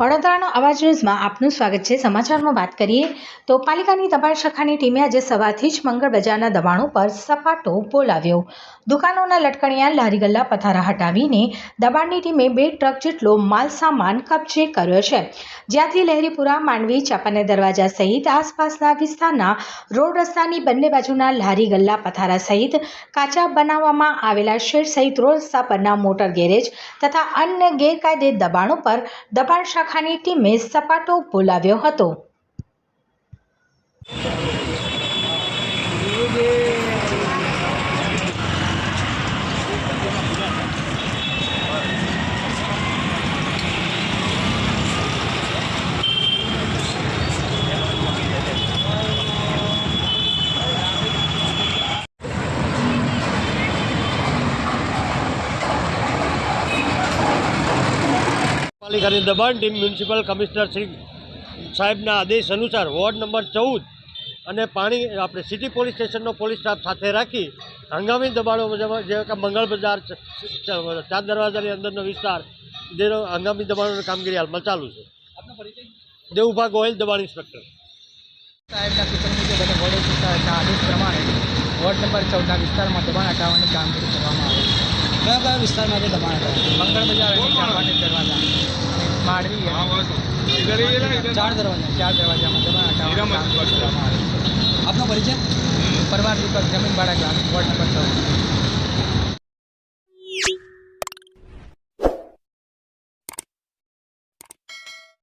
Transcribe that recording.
વડોદરાનો અવાજ ન્યૂઝમાં આપનું સ્વાગત છે. સમાચારમાં વાત કરીએ તો પાલિકાની દબાણ શાખાની ટીમે આજે સવારથી જ મંગળ બજારના દબાણો પર સપાટો બોલાવ્યો. દુકાનોના લટકણિયા લારી ગલ્લા પથારા હટાવીને દબાણની ટીમે બે ટ્રક જેટલો માલ સામાન કબજે કર્યો છે. જ્યાંથી લહેરીપુરા, માંડવી ચાપાને દરવાજા સહિત આસપાસના વિસ્તારના રોડ રસ્તાની બંને બાજુના લારી ગલ્લા પથારા સહિત કાચા બનાવવામાં આવેલા શેડ સહિત રોડ રસ્તા પરના મોટર ગેરેજ તથા અન્ય ગેરકાયદે દબાણો પર દબાણ શાખાની ટીમે સપાટો બોલાવ્યો હતો. પાલિકાની દબાણ ટીમ મ્યુનિસિપલ કમિશનર શ્રી સાહેબના આદેશ અનુસાર વોર્ડ નંબર ચૌદ અને પાણી આપણે સિટી પોલીસ સ્ટેશનનો પોલીસ સ્ટાફ સાથે રાખી હંગામી દબાણો જે કે મંગળ બજાર ચાર દરવાજાની અંદરનો વિસ્તાર જેનો હંગામી દબાણોની કામગીરી હાલમાં ચાલુ છે. દેવુભા ગોયલ દબાણ ઇન્સ્પેક્ટર. સાહેબના સૂચન મુજબ અને આદેશ પ્રમાણે વોર્ડ નંબર ચૌદના વિસ્તારમાં દબાણ હટાવવાની કામગીરી કરવામાં આવે છે. કયા કયા વિસ્તારમાં છે દબાણ હતા મંગળ બજાર અને ચાર દરવાજા. ચાર દરવાજામાં આપનો પરિચય? પરમાર જમીન ભાડા ગ્રામ વોર્ડ નંબર ચૌદ.